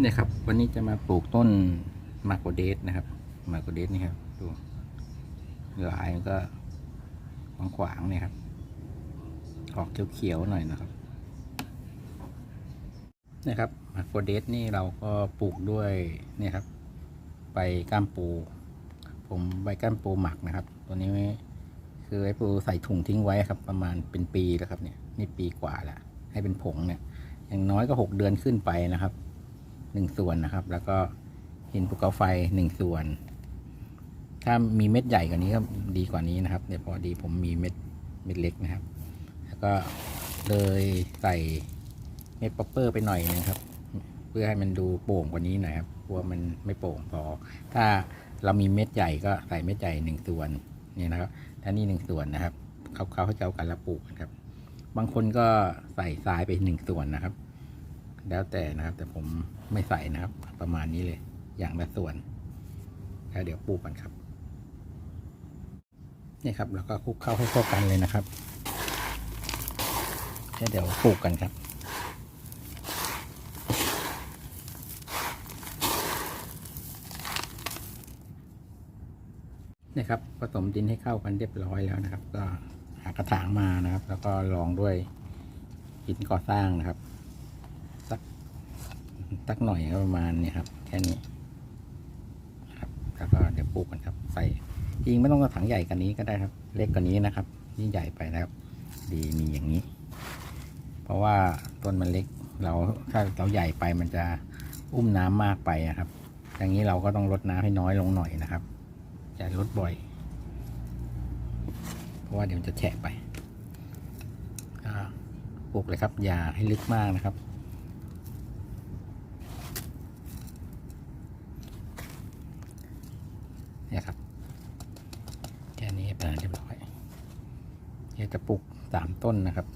เนี่ยครับ วันนี้จะมาปลูกต้นมาโกเดสนะครับ มาโกเดสนี่ครับดูลายมันก็ขวางๆเนี่ยครับ ออกเขียวๆหน่อยนะครับเนี่ยครับมาโกเดสนี่เราก็ปลูกด้วยเนี่ยครับ ใบก้ามปู ผมใบก้ามปูหมักนะครับ ตัวนี้คือไอ้ปูใส่ถุงทิ้งไว้ครับ ประมาณเป็นปีแล้วครับเนี่ย นี่ปีกว่าแล้วให้เป็นผงเนี่ย อย่างน้อยก็หกเดือนขึ้นไปนะครับ หนึ่งส่วนนะครับ แล้วก็หินภูเขาไฟหนึ่งส่วน ถ้ามีเม็ดใหญ่กว่านี้ก็ดีกว่านี้นะครับเนี่ยพอดีผมมีเม็ดเม็ดเล็กนะครับ แล้วก็เลยใส่เม็ดป๊อปเปอร์ไปหน่อยนึงครับ เพื่อให้มันดูโป่งกว่านี้หน่อยครับกลัวมันไม่โป่งพอ ถ้าเรามีเม็ดใหญ่ก็ใส่เม็ดใหญ่หนึ่งส่วนนี่นะครับถ้านี่หนึ่งส่วนนะครับเขาเขาให้เจ้ากันละปลูกนะครับ บางคนก็ใส่ทรายไปหนึ่งส่วนนะครับ แล้วแต่นะครับ แต่ผมไม่ใส่นะครับ ประมาณนี้เลย อย่างละส่วน แล้วเดี๋ยวปูกกันครับนี่ครับ แล้วก็คลุกเข้าให้เข้ากันเลยนะครับแล้วเดี๋ยวปลูกกันครับนี่ครับผสมดินให้เข้ากันเรียบร้อยแล้วนะครับ ก็หากระถางมานะครับ แล้วก็รองด้วยหินก่อสร้างนะครับ สักหน่อยประมาณนี้ครับ แค่นี้ครับแล้วก็เดี๋ยวปลูกกันครับ ใส่จริงไม่ต้องกระถางใหญ่กันนี้ก็ได้ครับ เล็กกว่านี้นะครับยิ่งใหญ่ไปนะครับดีมีอย่างนี้ เพราะว่าต้นมันเล็กเราถ้าเราใหญ่ไปมันจะอุ้มน้ำมากไปนะครับ อย่างนี้เราก็ต้องลดน้ำให้น้อยลงหน่อยนะครับอย่าลดบ่อย เพราะว่าเดี๋ยวจะแฉะไปปลูกเลยครับ อย่าให้ลึกมากนะครับ นี่ยครับแค่นี้เป็นเรียบร้อยเดี๋ยวจะปลูกสามต้นนะครับ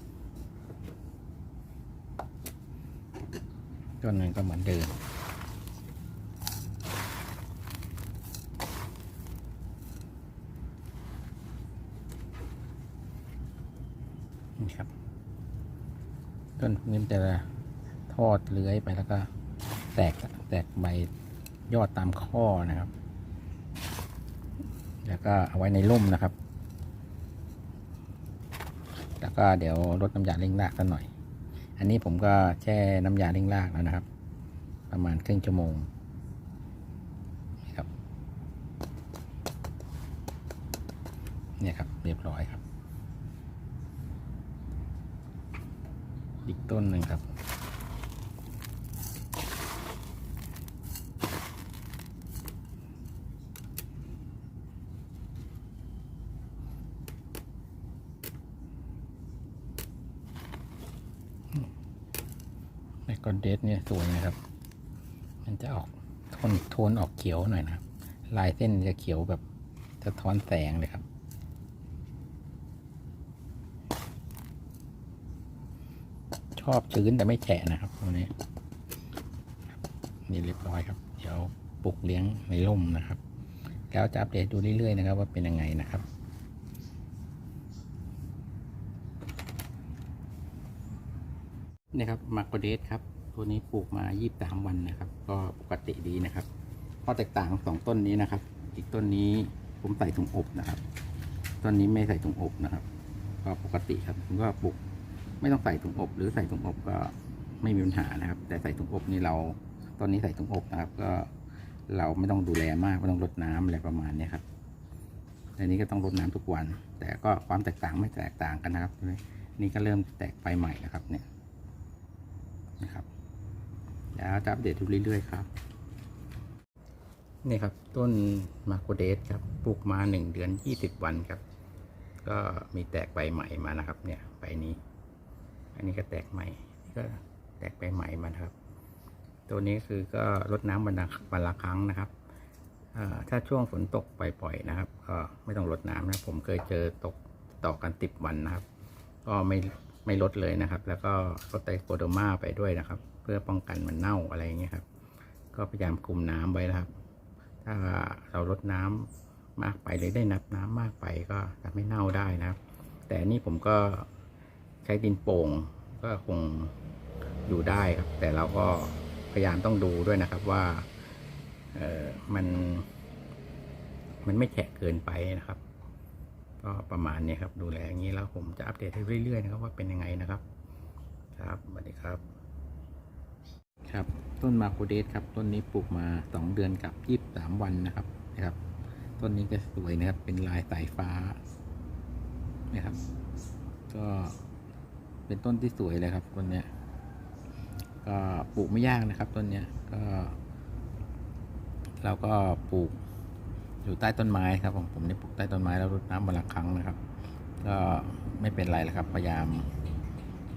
ต้นหนึ่งก็เหมือนเดิมนี่ครับ ต้นนี้จะทอดเลื้อยไปแล้วก็แตกแตกใบยอดตามข้อนะครับ แล้วก็เอาไว้ในร่มนะครับ แล้วก็เดี๋ยวลดน้ำยาเร่งรากสักหน่อย อันนี้ผมก็แช่น้ำยาเร่งรากแล้วนะครับ ประมาณครึ่งชั่วโมงนี่ครับเนี่ยครับเรียบร้อยครับ อีกต้นหนึ่งครับ ไมโครเดสเนี่ยสวยนะครับ มันจะออกโทนโทนออกเขียวหน่อยนะครับ ลายเส้นจะเขียวแบบสะท้อนแสงเลยครับ ชอบชื้นแต่ไม่แฉะนะครับตัวนี้นี่เรียบร้อยครับ เดี๋ยวปลูกเลี้ยงในร่มนะครับ แล้วจะอัปเดตดูเรื่อยๆนะครับ ว่าเป็นยังไงนะครับนี่ครับมาโกเดสครับ ตัวนี้ปลูกมา23วันนะครับ ก็ปกติดีนะครับข้อแตกต่างของสองต้นนี้นะครับ อีกต้นนี้ผมใส่ถุงอบนะครับ ต้นนี้ไม่ใส่ถุงอบนะครับ ก็ปกติครับผมก็ปลูกไม่ต้องใส่ถุงอบ หรือใส่ถุงอบก็ไม่มีปัญหานะครับ แต่ใส่ถุงอบนี่เราต้นนี้ใส่ถุงอบนะครับ ก็เราไม่ต้องดูแลมากไม่ต้องรดน้ำอะไรประมาณนี้ครับอันนี้ก็ต้องรดน้ำทุกวัน แต่ก็ความแตกต่างไม่แตกต่างกันนะครับนี่ก็เริ่มแตกไปใหม่นะครับเนี่ยนะครับ แล้วจะอัปเดตดูเรื่อยๆครับ นี่ครับต้นมาโคเดสครับปลูกมาหนึ่งเดือนยี่สิบวันครับ ก็มีแตกใบใหม่มานะครับ เนี่ยใบนี้ อันนี้ก็แตกใหม่นี่ก็แตกใบใหม่มานะครับ ตัวนี้คือก็ลดน้ำวันละวันละครั้งนะครับอ่อถ้าช่วงฝนตกปล่อยๆนะครับ ก็ไม่ต้องลดน้ำนะผมเคยเจอตกต่อกันติบวันนะครับ ก็ไม่ไม่ลดเลยนะครับ แล้วก็ลดไตโคโดมาไปด้วยนะครับ พื่อป้องกันมันเน่าอะไรอย่างเงี้ยครับ ก็พยายามคุมน้ำไว้นะครับ ถ้าเราลดน้ำมากไปหรือได้นับน้ำมากไปก็ทำให้เน่าได้นะครับ แต่นนี่ผมก็ใช้ดินโป่งก็คงอยู่ได้ครับ แต่เราก็พยายามต้องดูด้วยนะครับว่าเออมัน มันไม่แฉะเกินไปนะครับ ก็ประมาณนี้ครับ ดูแลอย่างนี้แล้วผมจะอัปเดตให้เรื่อยๆนะครับว่าเป็นยังไงนะครับ ครับสวัสดีครับ ครับต้นมาโคเดสครับต้นนี้ปลูกมาสองเดือนกับยี่สามวันนะครับนะครับ ต้นนี้ก็สวยนะครับเป็นลายสายฟ้านะครับ ก็เป็นต้นที่สวยเลยครับต้นเนี้ยก็ปลูกไม่ยากนะครับต้นเนี้ยก็ เราก็ปลูกอยู่ใต้ต้นไม้ครับผมผมได้ปลูกใต้ต้นไม้แล้วรดน้ำวันละครั้งนะครับ ก็ไม่เป็นไรแล้วครับ พยายาม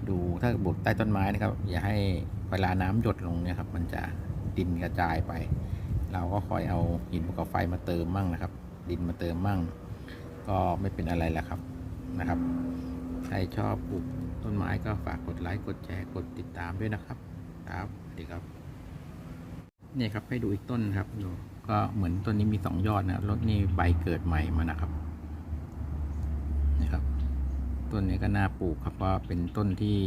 ดูถ้าปลูกใต้ต้นไม้นะครับ อย่าให้ เวลาน้ำหยดลงเนี่ยครับ มันจะดินกระจายไป เราก็ค่อยเอาหินภูเขาไฟมาเติมมั่งนะครับ ดินมาเติมมั่ง ก็ไม่เป็นอะไรแหละครับนะครับ ใครชอบปลูกต้นไม้ก็ฝากกดไลค์กดแชร์กดติดตามด้วยนะครับ ครับสวัสดีครับนี่ครับให้ดูอีกต้นครับดูก็เหมือนต้นนี้มีสองยอดนะรถนี่ใบเกิดใหม่มานะครับนี่ครับต้นนี้ก็น่าปลูกครับเพราเป็นต้นที่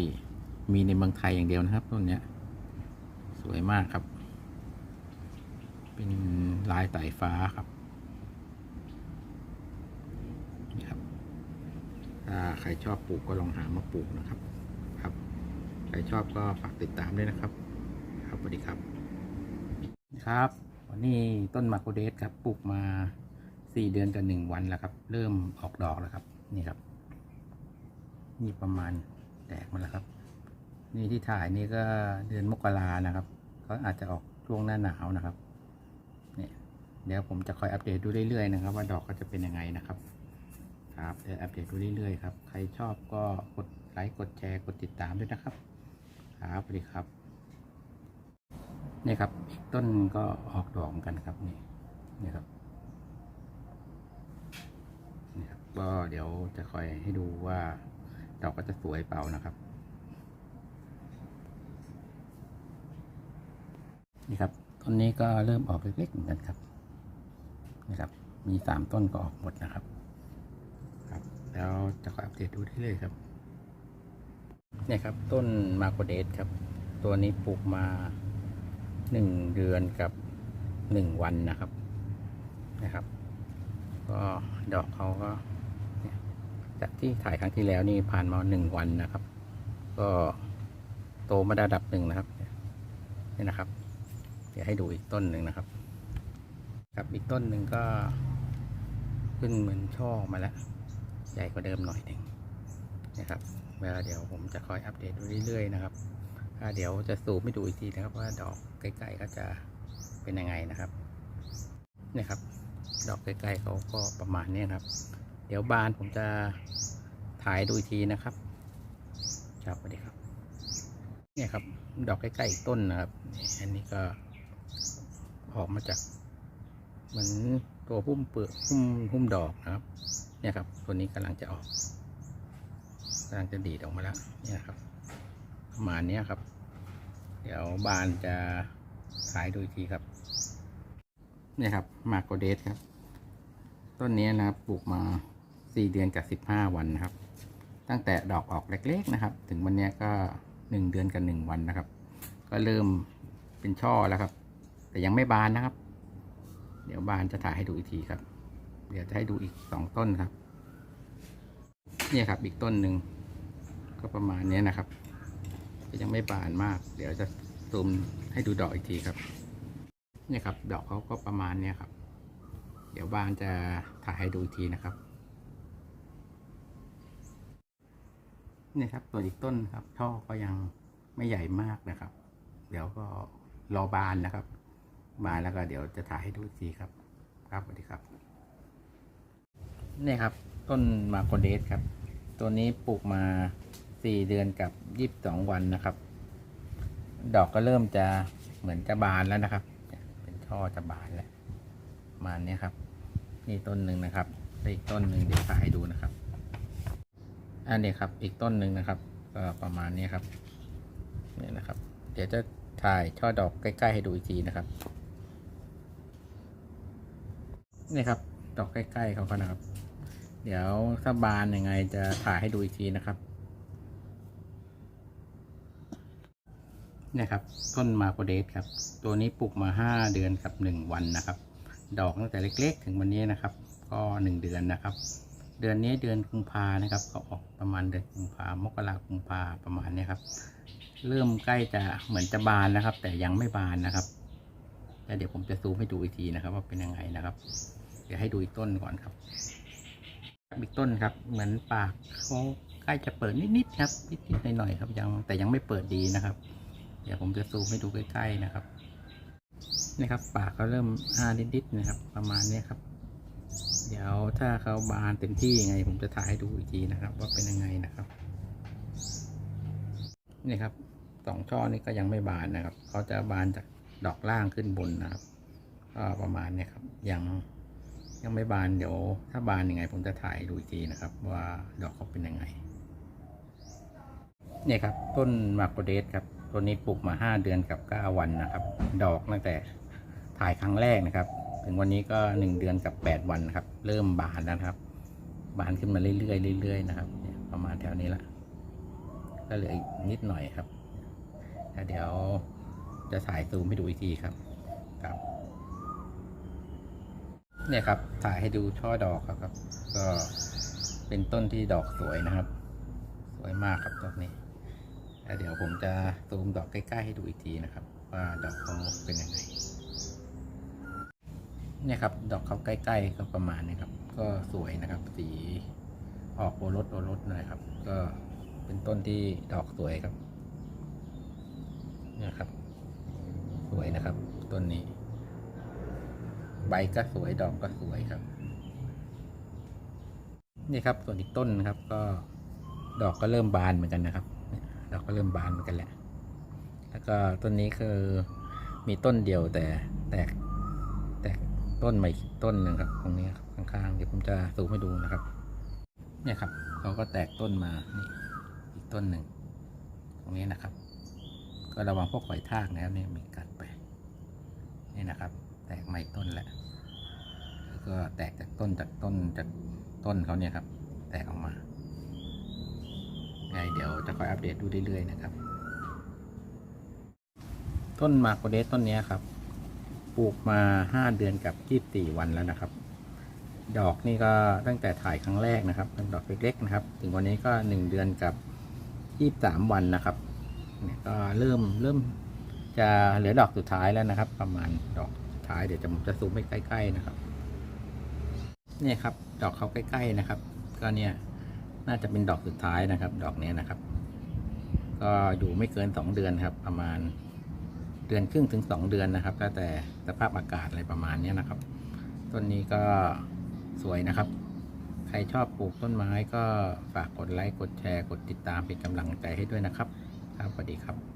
มีในเมืองไทยอย่างเดียวนะครับ ต้นเนี้ย วยมากครับ เป็นลายสายฟ้าครับนี่ครับ ถ้าใครชอบปลูกก็ลองหามาปลูกนะครับ ครับ ใครชอบก็ฝากติดตามด้วยนะครับ ครับสวัสดีครับ ครับ วันนี้ต้นมาโคเดสครับปลูกมาสี่เดือนกับหนึ่งวันแล้วครับ เริ่มออกดอกแล้วครับ นี่ครับ นี่ประมาณแตกมาแล้วครับ นี่ที่ถ่ายนี่ก็เดือนมกรานะครับ ก็อาจจะออกช่วงหน้าหนาวนะครับเนี่ยเดี๋ยวผมจะคอยอัปเดตดูเรื่อยๆนะครับ ว่าดอกก็จะเป็นยังไงนะครับครับเดี๋ยวอัปเดตดูเรื่อยๆครับใครชอบก็กดไลค์กดแชร์กดติดตามด้วยนะครับครับสวัสดีครับนี่ครับอีกต้นก็ออกดอกเหมือนกันครับนี่นี่ครับนี่ครับก็เดี๋ยวจะคอยให้ดูว่าดอกก็จะสวยเปล่านะครับ นี่ครับต้นนี้ก็เริ่มออกเล็กๆเหมือนกันครับนี่ครับ มีสามต้นก็ออกหมดนะครับ ครับ แล้วจะคอยอัปเดตดูได้เลยครับเนี่ยครับ ต้นมาโคเดสครับ ตัวนี้ปลูกมาหนึ่งเดือนกับหนึ่งวันนะครับนะครับ ก็ดอกเขาก็เนี่ยจากที่ถ่ายครั้งที่แล้วนี่ผ่านมาหนึ่งวันนะครับ ก็โตมาระดับหนึ่งนะครับนี่นะครับ ดี๋ยวให้ดูอีกต้นหนึ่งนะครับครับอีกต้นหนึ่งก็ ขึ้นเหมือนช่อมาแล้ว ใหญ่กว่าเดิมหน่อยหนึ่งนะครับเวลาเดี๋ยวผมจะคอยอัปเดตเรื่อยๆนะครับถ้าเดี๋ยวจะสูบไม่ดูอีกทีนะครับว่าดอกใกล้ๆก็จะเป็นยังไงนะครับเนี่ยครับ ดอกใกล้ๆเขาก็ประมาณนี้ครับ เดี๋ยวบานผมจะถ่ายดูอีกทีนะครับครับสวัสดีครับ เนี่ยครับ ดอกใกล้ๆต้นนะครับ อันนี้ก็ ออกมาจาก เหมือนตัวพุ่มเปลือกพุ่มพุ่มดอกนะครับ เนี่ยครับ ตัวนี้กำลังจะออกกำลังจะดีดออกมาแล้วเนี่ยครับ ประมาณเนี้ยครับ เดี๋ยวบานจะถ่ายดูอีกทีครับ เนี่ยครับมาโกเดสครับ ต้นนี้นะครับปลูกมาสี่เดือนกับสิบห้าวันนะครับ ตั้งแต่ดอกออกเล็ก ๆนะครับ ถึงวันนี้ก็หนึ่งเดือนกับหนึ่งวันนะครับ ก็เริ่มเป็นช่อแล้วครับ แต่ยังไม่บานนะครับ เดี๋ยวบานจะถ่ายให้ดูอีกทีครับ เดี๋ยวจะให้ดูอีกสองต้นครับ เนี่ยครับอีกต้นหนึ่งก็ประมาณนี้นะครับก็ยังไม่บานมาก เดี๋ยวจะซูมให้ดูดอกอีกทีครับเนี่ยครับ ดอกเขาก็ประมาณเนี้ยครับ เดี๋ยวบานจะถ่ายให้ดูอีกทีนะครับเนี่ยครับตัวอีกต้นครับช่อก็ยังไม่ใหญ่มากนะครับ เดี๋ยวก็รอบานนะครับ บาแล้วก็เดี๋ยวจะถ่ายให้ดูอีกทีครับ ครับสวัสดีครับเนี่ยครับ ต้นมาโคเดสครับ ตัวนี้ปลูกมาสี่เดือนกับยี่สิบสองวันนะครับ ดอกก็เริ่มจะเหมือนจะบานแล้วนะครับ เป็นช่อจะบานแล้วมาณนี้ยครับ นี่ต้นหนึ่งนะครับแล้วอีกต้นหนึ่งเดี๋ยวถ่ายให้ดูนะครับอันนี้ครับ อีกต้นหนึ่งนะครับก็ประมาณนี้ครับเนี่ยนะครับ เดี๋ยวจะถ่ายช่อดอกใกล้ ๆ ให้ดูอีกทีนะครับ นี่ครับดอกใกล้ๆเขาก็นะครับ เดี๋ยวถ้าบานยังไงจะถ่ายให้ดูอีกทีนะครับนี่ครับต้นมาโกเดสครับ ตัวนี้ปลูกมาห้าเดือนกับหนึ่งวันนะครับ ดอกตั้งแต่เล็ก ๆ ถึงวันนี้นะครับ ก็หนึ่งเดือนนะครับ เดือนนี้เดือนกุมภานะครับ ก็ออกประมาณเดือนกุมภามกรากุมภาประมาณนี้ครับ เริ่มใกล้จะเหมือนจะบานแล้วครับ แต่ยังไม่บานนะครับแล้วเดี๋ยวผมจะซูมให้ดูอีกทีนะครับ ว่าเป็นยังไงนะครับ เดี๋ยวให้ดูอีกต้นก่อนครับอีกต้นครับ เหมือนปากเขาใกล้จะเปิดนิดๆครับนิดๆหน่อยๆครับยังแต่ยังไม่เปิดดีนะครับ เดี๋ยวผมจะซูมให้ดูใกล้ๆนะครับนี่ครับ ปากเขาเริ่มอ้านิดๆนะครับ ประมาณนี้ครับ เดี๋ยวถ้าเขาบานเต็มที่ยังไง ผมจะถ่ายให้ดูอีกทีนะครับ ว่าเป็นยังไงนะครับนี่ครับสองช่อนี้ก็ยังไม่บานนะครับเขาจะบานจากดอกล่างขึ้นบนนะครับ ก็ประมาณนี้ครับยัง ยังไม่บานเดี๋ยว ถ้าบานยังไง ผมจะถ่ายดูอีกทีนะครับ ว่าดอกเขาเป็นยังไงเนี่ยครับ ต้นมาโกเดสครับต้นนี้ปลูกมาห้าเดือนกับเก้าวันนะครับ ดอกตั้งแต่ถ่ายครั้งแรกนะครับ ถึงวันนี้ก็หนึ่งเดือนกับแปดวันครับ เริ่มบานแล้วนะครับ บานขึ้นมาเรื่อยๆเรื่อยๆนะครับประมาณแถวนี้ละก็เหลืออีกนิดหน่อยครับเดี๋ยวจะถ่ายซูมให้ดูอีกทีครับครับ เนี่ยครับถ่ายให้ดูช่อดอกครับ ก็เป็นต้นที่ดอกสวยนะครับ สวยมากครับต้นนี้แล้วเดี๋ยวผมจะซูมดอกใกล้ๆให้ดูอีกทีนะครับ ว่าดอกเขาเป็นยังไงเนี่ยครับ ดอกเขาใกล้ๆก็ประมาณนี้ครับ ก็สวยนะครับ สีออกโอรสโอรสน่อยครับ ก็เป็นต้นที่ดอกสวยครับเนี่ยครับ สวยนะครับ ต้นนี้ ใบก็สวยดอกก็สวยครับ นี่ครับส่วนอีกต้นนะครับ ก็ดอกก็เริ่มบานเหมือนกันนะครับ ดอกก็เริ่มบานเหมือนกันแหละ แล้วก็ต้นนี้คือมีต้นเดียวแต่แตกแตกต้นใหม่ต้นหนึ่งครับ ตรงนี้ครับข้างๆเดี๋ยวผมจะซูมให้ดูนะครับ เนี่ยครับเขาก็แตกต้นมานี่อีกต้นหนึ่งตรงนี้นะครับ ก็ระวังพวกหอยทากนะครับนี่มีกัดไปนี่นะครับ แตกใหม่ต้นแหละแล้วก็แตกจากต้นจากต้นจากต้นเขาเนี่ยครับ แตกออกมาไงเดี๋ยวจะคอยอัปเดตดูเรื่อยๆนะครับ ต้นมาโกเดสต้นนี้ครับ ปลูกมาห้าเดือนกับยี่สิบสี่วันแล้วนะครับ ดอกนี่ก็ตั้งแต่ถ่ายครั้งแรกนะครับเป็นดอกเล็กๆนะครับ ถึงวันนี้ก็หนึ่งเดือนกับยี่สิบสามวันนะครับเนี่ยก็เริ่มเริ่มจะเหลือดอกสุดท้ายแล้วนะครับ ประมาณดอก ท้ายเดี๋ยวจะผมจะซูมไปใกล้ ๆนะครับ เนี่ยครับ ดอกเขาใกล้ ๆนะครับ ก็เนี่ยน่าจะเป็นดอกสุดท้ายนะครับ ดอกนี้นะครับ ก็อยู่ไม่เกินสองเดือนครับ ประมาณเดือนครึ่งถึงสองเดือนนะครับแล้วแต่สภาพอากาศอะไรประมาณนี้นะครับ ต้นนี้ก็สวยนะครับ ใครชอบปลูกต้นไม้ก็ฝากกดไลค์กดแชร์กดติดตามเป็นกำลังใจให้ด้วยนะครับครับสวัสดีครับ